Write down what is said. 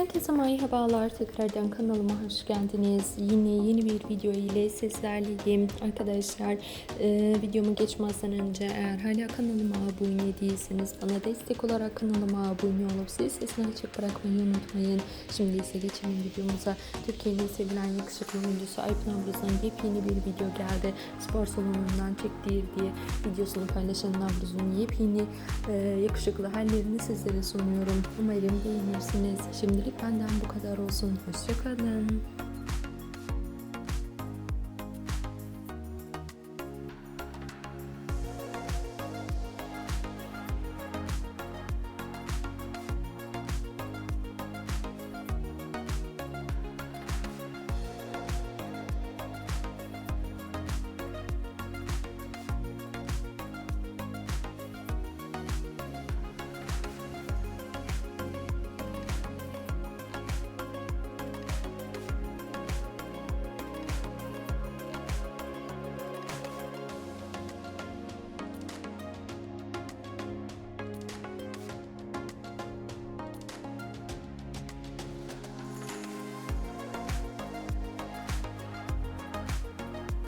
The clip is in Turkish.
Herkese merhabalar. Tekrardan kanalıma hoş geldiniz. Yine yeni bir video ile sizlerleyim. Arkadaşlar e, videomu geçmezden önce eğer hala kanalıma abone değilseniz bana destek olarak kanalıma abone olup zil sesini açık bırakmayı unutmayın. Şimdi ise geçelim videomuza. Türkiye'nin sevilen yakışıklı oyuncusu Ayıp Navruz'dan yepyeni bir video geldi. Spor salonundan çektiği diye videosunu paylaşan Navruz'un yepyeni e, yakışıklı hallerini sizlere sunuyorum. Umarım beğenirsiniz. Şimdilik benden bu kadar olsun. Hoşçakalın.